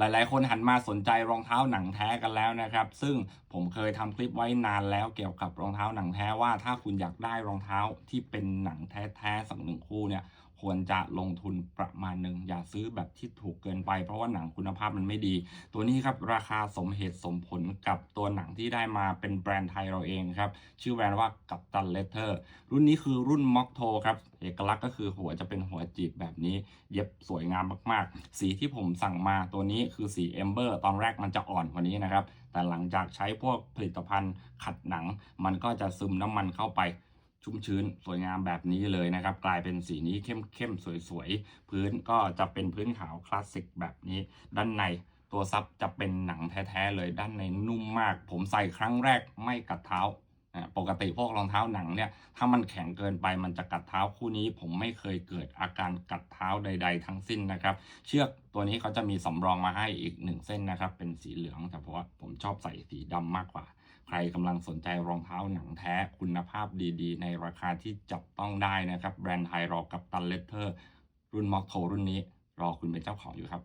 หลายๆ คนหันมาสนใจรองเท้าหนังแท้กันแล้วนะครับ ซึ่งผมเคยทำคลิปไว้นานแล้วเกี่ยวกับรองเท้าหนังแท้ว่าถ้าคุณอยากได้รองเท้าที่เป็นหนังแท้ๆสักหนึ่งคู่เนี่ย ควรจะลงทุนประมาณหนึ่งอย่าซื้อแบบที่ถูกเกินไป เพราะว่าหนังคุณภาพมันไม่ดี ตัวนี้ครับราคาสมเหตุสมผลกับตัวหนังที่ได้มาเป็นแบรนด์ไทยเราเองครับ ชื่อแบรนด์ว่ากัปตันเลเทอร์รุ่นนี้คือรุ่นม็อกโทครับ เอกลักษณ์ก็คือหัวจะเป็นหัวจีบแบบนี้ เย็บสวยงามมากๆ สีที่ผมสั่งมาตัวนี้คือสีเอมเบอร์ตอนแรกมันจะอ่อนกว่านี้นะครับแต่หลังจากใช้พวกผลิตภัณฑ์ขัดหนัง มันก็จะซึมน้ำมันเข้าไป ชุ่มชื้นสวยงามแบบนี้เลยนะครับ กลายเป็นสีนี้เข้มเข้มๆสวยๆ พื้นก็จะเป็นพื้นขาวคลาสสิกแบบนี้ ด้านในตัวซับจะเป็นหนังแท้ๆเลยด้านในนุ่มมาก ผมใส่ครั้งแรกไม่กัดเท้าอ่าปกติพวกรองเท้าหนังเนี่ยถ้ามันแข็งเกินไปมันจะกัดเท้าคู่นี้ ผมไม่เคยเกิดอาการกัดเท้าใด ๆ ทั้งสิ้นนะครับ เชือกตัวนี้เขาจะมีสำรองมาให้อีกหนึ่งเส้นนะครับ เป็นสีเหลืองแต่เพราะว่าผมชอบใส่สีดำมากกว่า ใครกำลังสนใจรองเท้าหนังแท้คุณภาพดีๆ ในราคาที่จับต้องได้นะครับ แบรนด์ไทยรอกับตันเลเทอร์ รุ่นมอกโทรุ่นนี้ รอคุณเป็นเจ้าของอยู่ครับ